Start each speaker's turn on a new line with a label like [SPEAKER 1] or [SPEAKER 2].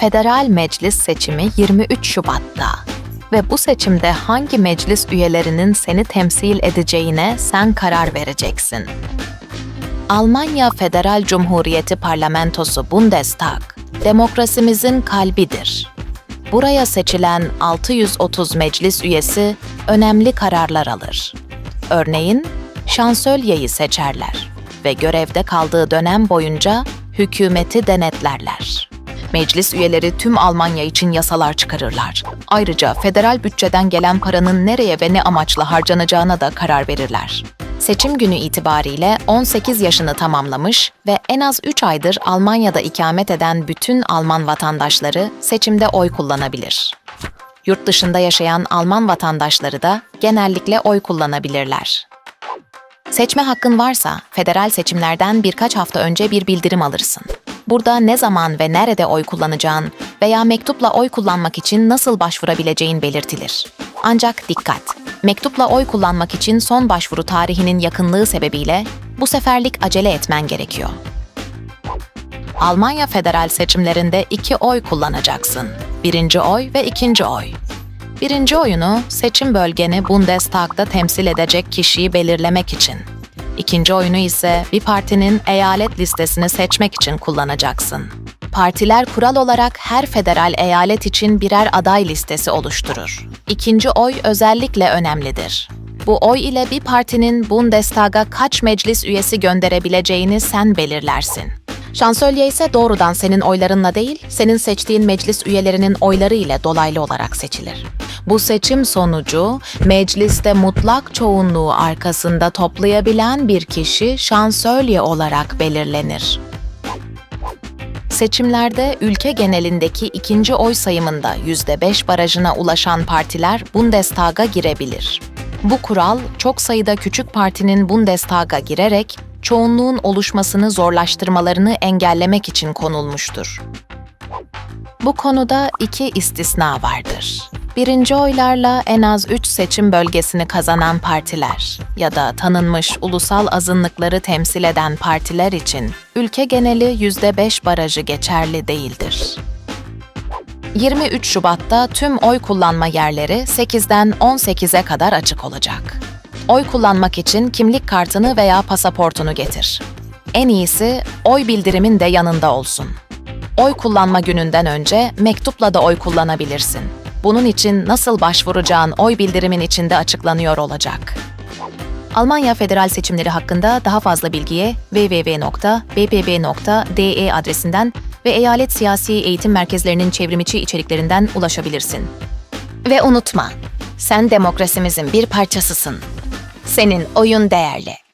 [SPEAKER 1] Federal Meclis seçimi 23 Şubat'ta ve bu seçimde hangi meclis üyelerinin seni temsil edeceğine sen karar vereceksin. Almanya Federal Cumhuriyeti Parlamentosu Bundestag, demokrasimizin kalbidir. Buraya seçilen 630 meclis üyesi önemli kararlar alır. Örneğin, şansölyeyi seçerler ve görevde kaldığı dönem boyunca hükümeti denetlerler. Meclis üyeleri tüm Almanya için yasalar çıkarırlar. Ayrıca federal bütçeden gelen paranın nereye ve ne amaçla harcanacağına da karar verirler. Seçim günü itibariyle 18 yaşını tamamlamış ve en az 3 aydır Almanya'da ikamet eden bütün Alman vatandaşları seçimde oy kullanabilir. Yurt dışında yaşayan Alman vatandaşları da genellikle oy kullanabilirler. Seçme hakkın varsa federal seçimlerden birkaç hafta önce bir bildirim alırsın. Burada ne zaman ve nerede oy kullanacağın veya mektupla oy kullanmak için nasıl başvurabileceğin belirtilir. Ancak dikkat! Mektupla oy kullanmak için son başvuru tarihinin yakınlığı sebebiyle bu seferlik acele etmen gerekiyor. Almanya federal seçimlerinde iki oy kullanacaksın. Birinci oy ve ikinci oy. Birinci oyunu seçim bölgeni Bundestag'da temsil edecek kişiyi belirlemek için. İkinci oyunu ise bir partinin eyalet listesini seçmek için kullanacaksın. Partiler kural olarak her federal eyalet için birer aday listesi oluşturur. İkinci oy özellikle önemlidir. Bu oy ile bir partinin Bundestag'a kaç meclis üyesi gönderebileceğini sen belirlersin. Şansölye ise doğrudan senin oylarınla değil, senin seçtiğin meclis üyelerinin oyları ile dolaylı olarak seçilir. Bu seçim sonucu mecliste mutlak çoğunluğu arkasında toplayabilen bir kişi şansölye olarak belirlenir. Seçimlerde ülke genelindeki ikinci oy sayımında %5 barajına ulaşan partiler Bundestag'a girebilir. Bu kural çok sayıda küçük partinin Bundestag'a girerek çoğunluğun oluşmasını zorlaştırmalarını engellemek için konulmuştur. Bu konuda iki istisna vardır. Birinci oylarla en az 3 seçim bölgesini kazanan partiler ya da tanınmış ulusal azınlıkları temsil eden partiler için ülke geneli %5 barajı geçerli değildir. 23 Şubat'ta tüm oy kullanma yerleri 8'den 18'e kadar açık olacak. Oy kullanmak için kimlik kartını veya pasaportunu getir. En iyisi oy bildirimin de yanında olsun. Oy kullanma gününden önce mektupla da oy kullanabilirsin. Bunun için nasıl başvuracağın oy bildirimin içinde açıklanıyor olacak. Almanya federal seçimleri hakkında daha fazla bilgiye www.bpb.de adresinden ve eyalet siyasi eğitim merkezlerinin çevrimiçi içeriklerinden ulaşabilirsin. Ve unutma, sen demokrasimizin bir parçasısın. Senin oyun değerli.